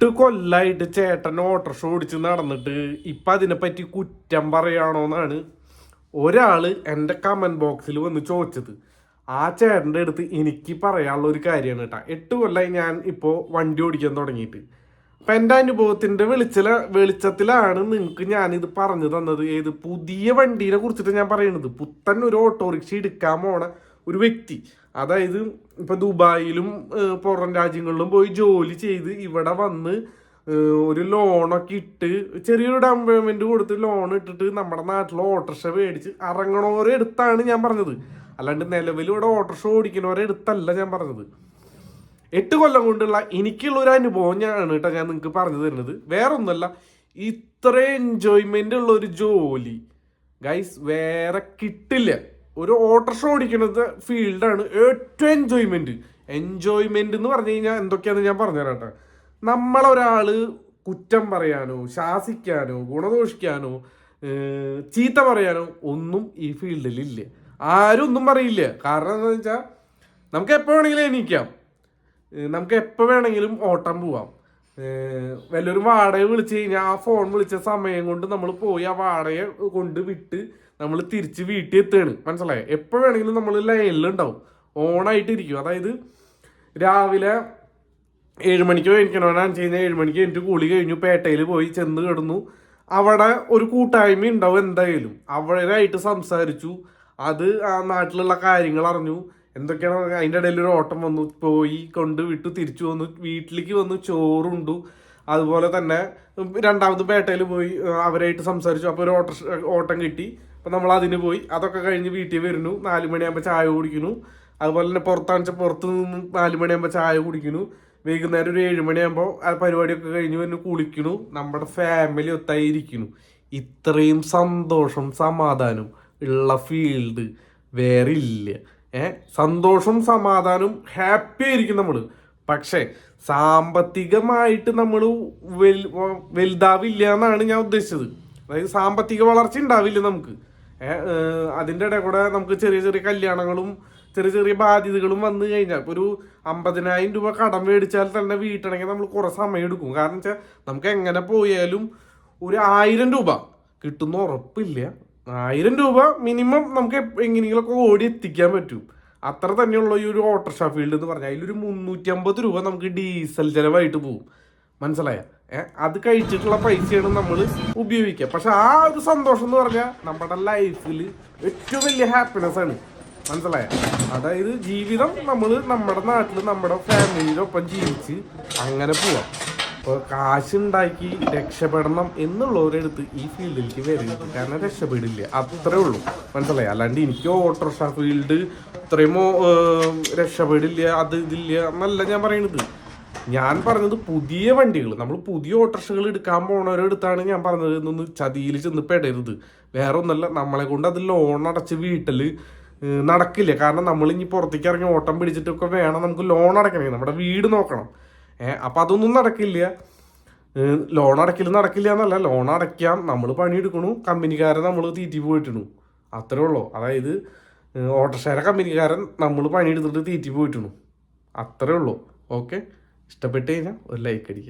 എട്ട് കൊല്ലായിട്ട് ചേട്ടൻ ഓട്ടോറിക്ഷ ഓടിച്ച് നടന്നിട്ട് ഇപ്പം അതിനെപ്പറ്റി കുറ്റം പറയാണോന്നാണ് ഒരാൾ എന്റെ കമന്റ് ബോക്സിൽ വന്ന് ചോദിച്ചത്. ആ ചേട്ടന്റെ അടുത്ത് എനിക്ക് പറയാനുള്ള ഒരു കാര്യമാണ് കേട്ടോ എട്ട് കൊല്ലമായി ഞാൻ ഇപ്പോൾ വണ്ടി ഓടിക്കാൻ തുടങ്ങിയിട്ട്. അപ്പം എന്റെ അനുഭവത്തിന്റെ വെളിച്ചില വെളിച്ചത്തിലാണ് നിങ്ങൾക്ക് ഞാനിത് പറഞ്ഞു തന്നത്. ഏത് പുതിയ വണ്ടീനെ കുറിച്ചിട്ട് ഞാൻ പറയുന്നത് പുത്തൻ ഒരു ഓട്ടോറിക്ഷ എടുക്കാൻ പോണ ഒരു വ്യക്തി. അതായത് ഇപ്പൊ ദുബായിലും പുറം രാജ്യങ്ങളിലും പോയി ജോലി ചെയ്ത് ഇവിടെ വന്ന് ഒരു ലോണൊക്കെ ഇട്ട് ചെറിയൊരു ഡൗൺ പേയ്മെന്റ് കൊടുത്ത് ലോൺ ഇട്ടിട്ട് നമ്മുടെ നാട്ടിൽ ഓട്ടോറിക്ഷ മേടിച്ച് ഇറങ്ങണോരെ എടുത്താണ് ഞാൻ പറഞ്ഞത്. അല്ലാണ്ട് നിലവിൽ ഇവിടെ ഓട്ടോറിക്ഷ ഓടിക്കുന്നവരെ എടുത്തല്ല ഞാൻ പറഞ്ഞത്. എട്ട് കൊല്ലം കൊണ്ടുള്ള എനിക്കുള്ള ഒരു അനുഭവം ഞാനാണ് കേട്ടോ ഞാൻ നിങ്ങൾക്ക് പറഞ്ഞു തരുന്നത്. വേറൊന്നുമല്ല ഇത്ര എൻജോയ്മെന്റ് ഉള്ള ഒരു ജോലി ഗൈസ് വേറെ കിട്ടില്ല. ഒരു ഓട്ടോറിക്ഷ ഓടിക്കുന്നത് ഫീൽഡാണ് ഏറ്റവും എൻജോയ്മെന്റ് എൻജോയ്മെന്റ് എന്ന് പറഞ്ഞു കഴിഞ്ഞാൽ എന്തൊക്കെയാണെന്ന് ഞാൻ പറഞ്ഞുതരാം കേട്ടോ. നമ്മളൊരാൾ കുറ്റം പറയാനോ ശാസിക്കാനോ ഗുണദോഷിക്കാനോ ചീത്ത പറയാനോ ഒന്നും ഈ ഫീൽഡിൽ ഇല്ല. ആരും ഒന്നും പറയില്ല. കാരണം എന്താണെന്ന് വെച്ചാൽ നമുക്ക് എപ്പോൾ വേണമെങ്കിലും എണീക്കാം. നമുക്ക് എപ്പോൾ വേണമെങ്കിലും ഓട്ടം പോവാം. വല്ലൊരു വാടക വിളിച്ചു കഴിഞ്ഞാൽ ആ ഫോൺ വിളിച്ച സമയം കൊണ്ട് നമ്മൾ പോയി ആ വാടക കൊണ്ട് വിട്ട് നമ്മൾ തിരിച്ച് വീട്ടിൽ എത്തുകയാണ്. മനസ്സിലായോ? വേണമെങ്കിലും നമ്മൾ ലൈനിലുണ്ടാവും ഓണായിട്ട് ഇരിക്കും. അതായത് രാവിലെ ഏഴ് മണിക്ക് വെച്ച് കഴിഞ്ഞാൽ ഏഴ് മണിക്ക് എനിക്ക് കൂളി കഴിഞ്ഞു പേട്ടയിൽ പോയി ചെന്ന് കിടന്നു. അവിടെ ഒരു കൂട്ടായ്മ ഉണ്ടാവും എന്തായാലും. അവരായിട്ട് സംസാരിച്ചു. അത് ആ നാട്ടിലുള്ള കാര്യങ്ങൾ അറിഞ്ഞു. എന്തൊക്കെയാണ് അതിന്റെ ഇടയിൽ ഒരു ഓട്ടം വന്നു. പോയി കൊണ്ട് വിട്ടു തിരിച്ചു വന്നു. വീട്ടിലേക്ക് വന്നു ചോറുണ്ടു. അതുപോലെ തന്നെ രണ്ടാമത് പേട്ടയിൽ പോയി അവരായിട്ട് സംസാരിച്ചു. അപ്പോൾ ഒരു ഓട്ട ഓട്ടം കിട്ടി. അപ്പം നമ്മൾ അതിന് പോയി. അതൊക്കെ കഴിഞ്ഞ് വീട്ടിൽ വരുന്നു. നാല് മണിയാകുമ്പോൾ ചായ കുടിക്കുന്നു. അതുപോലെ തന്നെ പുറത്താണെന്ന് വെച്ചാൽ പുറത്ത് നിന്ന് നാല് മണിയാകുമ്പോൾ ചായ കുടിക്കുന്നു. വൈകുന്നേരം ഒരു ഏഴ് മണിയാകുമ്പോൾ ആ പരിപാടിയൊക്കെ കഴിഞ്ഞ് വന്ന് കുളിക്കുന്നു. നമ്മുടെ ഫാമിലി ഒത്തായിരിക്കുന്നു ഇത്രയും സന്തോഷം സമാധാനം ഉള്ള ഫീൽഡ് വേറെ ഇല്ല. ഏ? സന്തോഷം സമാധാനം ഹാപ്പി ആയിരിക്കും നമ്മൾ പക്ഷേ സാമ്പത്തികമായിട്ട് നമ്മൾ വെൽ വലുതാവില്ല എന്നാണ് ഞാൻ ഉദ്ദേശിച്ചത്. അതായത് സാമ്പത്തിക വളർച്ച ഉണ്ടാവില്ല നമുക്ക്. അതിന്റെ ഇടയിൽ കൂടെ നമുക്ക് ചെറിയ ചെറിയ കല്യാണങ്ങളും ചെറിയ ചെറിയ ബാധ്യതകളും വന്നു കഴിഞ്ഞാൽ ഇപ്പോൾ ഒരു അമ്പതിനായിരം രൂപ കടം മേടിച്ചാൽ തന്നെ വീട്ടണമെങ്കിൽ നമ്മൾ കുറേ സമയം എടുക്കും. കാരണം വെച്ചാൽ നമുക്ക് എങ്ങനെ പോയാലും ഒരു ആയിരം രൂപ കിട്ടുന്ന ഉറപ്പില്ല. ആയിരം രൂപ മിനിമം നമുക്ക് എങ്ങനെയെങ്കിലുമൊക്കെ ഓടി എത്തിക്കാൻ പറ്റും. അത്ര തന്നെയുള്ള ഈ ഒരു ഓട്ടോറിക്ഷ ഫീൽഡ് എന്ന് പറഞ്ഞാൽ അതിലൊരു മുന്നൂറ്റി അമ്പത് രൂപ നമുക്ക് ഡീസൽ ചിലവായിട്ട് പോകും മനസ്സിലായ? അത് കഴിച്ചിട്ടുള്ള പൈസയാണ് നമ്മൾ ഉപയോഗിക്കുക. പക്ഷെ ആ ഒരു സന്തോഷം എന്ന് പറഞ്ഞാൽ നമ്മുടെ ലൈഫിൽ ഏറ്റവും വലിയ ഹാപ്പിനെസ് ആണ്. മനസ്സിലായ? അതായത് ജീവിതം നമ്മൾ നമ്മുടെ നാട്ടിൽ നമ്മുടെ ഫാമിലിയിലൊപ്പം ജീവിച്ച് അങ്ങനെ പോവാം. അപ്പോൾ കാശുണ്ടാക്കി രക്ഷപ്പെടണം എന്നുള്ളവരെടുത്ത് ഈ ഫീൽഡിലേക്ക് വരരുത്. കാരണം രക്ഷപ്പെടില്ല. അത്രേ ഉള്ളൂ. മനസ്സിലായി? അല്ലാണ്ട് എനിക്ക് ഓട്ടോറിക്ഷ ഫീൽഡ് ഇത്രയും രക്ഷപ്പെടില്ല അത് ഇതില്ല എന്നല്ല ഞാൻ പറയണത്. ഞാൻ പറഞ്ഞത് പുതിയ വണ്ടികൾ നമ്മൾ പുതിയ ഓട്ടോറിക്ഷകൾ എടുക്കാൻ പോണവരെടുത്താണ് ഞാൻ പറഞ്ഞത്. ഇന്നൊന്ന് ചതിയിൽ ചെന്ന് പെടരുത്. വേറെ ഒന്നല്ല നമ്മളെ കൊണ്ട് അത് ലോൺ അടച്ച് വീട്ടിൽ നടക്കില്ല. കാരണം നമ്മൾ ഇനി പുറത്തേക്ക് ഇറങ്ങി ഓട്ടം പിടിച്ചിട്ടൊക്കെ വേണം നമുക്ക് ലോൺ അടക്കണമെങ്കിൽ നമ്മുടെ വീട് നോക്കണം. ഏഹ് അപ്പം അതൊന്നും നടക്കില്ല. ലോൺ അടക്കില്ല നടക്കില്ല എന്നല്ല. ലോൺ അടയ്ക്കാം. നമ്മൾ പണിയെടുക്കണു. കമ്പനിക്കാരെ നമ്മൾ തീറ്റി പോയിട്ടണു അത്രേ ഉള്ളൂ. അതായത് ഓട്ടോഷേര കമ്പനിക്കാരൻ നമ്മൾ പണിയെടുത്തിട്ട് തീറ്റി പോയിട്ടണു അത്രേ ഉള്ളൂ. ഓക്കെ? ഇഷ്ടപ്പെട്ട് കഴിഞ്ഞാൽ ഒരു ലൈക്ക് അടിക്കുക.